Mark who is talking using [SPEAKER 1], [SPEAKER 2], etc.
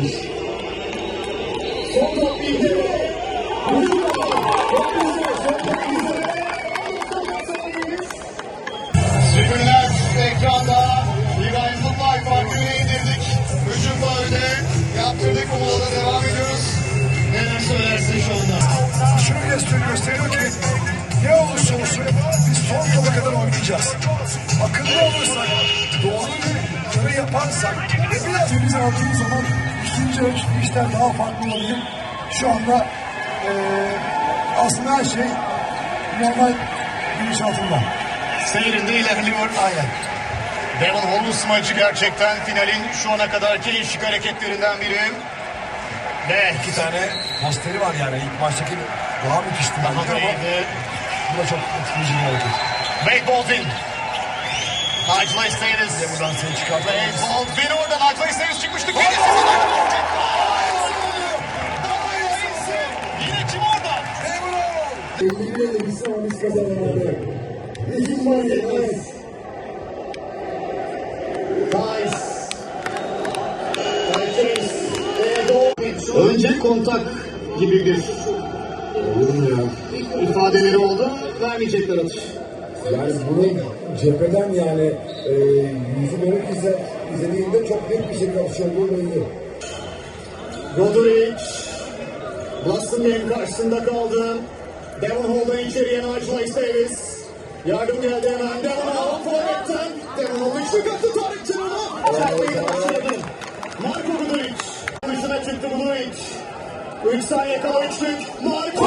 [SPEAKER 1] vuruş. Son top bizde. Hücum
[SPEAKER 2] ekranda. İbrahim farkını indirdik. Hücumda öyle. Yaptırdık bu molada devam ediyoruz. Neler söylersin şu anda?
[SPEAKER 3] şunu gösteriyor, gösteriyor ki ne olursa olsun biz son topa kadar oynayacağız. Akıllı olursak, doğru bir yaparsak ve biraz elimize aldığımız zaman yarı işler daha farklı olabilir. Şu anda eee aslında her şey normal bilinç altında.
[SPEAKER 2] Seyrinde ilerliyor.
[SPEAKER 3] Aynen.
[SPEAKER 2] Devon Holmes maçı gerçekten finalin şu ana kadarki en şık hareketlerinden biri. Ve
[SPEAKER 3] İki tane posteri var yani ilk maçtaki daha müthişti
[SPEAKER 2] daha
[SPEAKER 3] ama bu da çok etkileyici bir hareket.
[SPEAKER 2] Wade Baldwin. Nigel Davis.
[SPEAKER 3] Buradan seni
[SPEAKER 2] Wade
[SPEAKER 3] çıkartabiliriz.
[SPEAKER 2] Baldwin orada. Nigel Davis çıkmıştı.
[SPEAKER 1] De biz var yetmez. Önce kontak gibi bir ifadeleri oldu. Vermeyecekler atış.
[SPEAKER 4] Yani bunu cepheden yani e, yüzü dönük izle, izlediğinde çok net bir şekilde atış olduğu belli.
[SPEAKER 2] Roderick. Boston karşısında kaldı. Devon Hall'dan içeriye Nigel Davis. Yardım geldi hemen. Devon Hall forvetten. Devon Hall üçlük attı Tarık Çınar'a. Çakmayı başladı. Marco Guduric. Dışına çıktı Guduric. 3 saniye kala üçlük. Marco.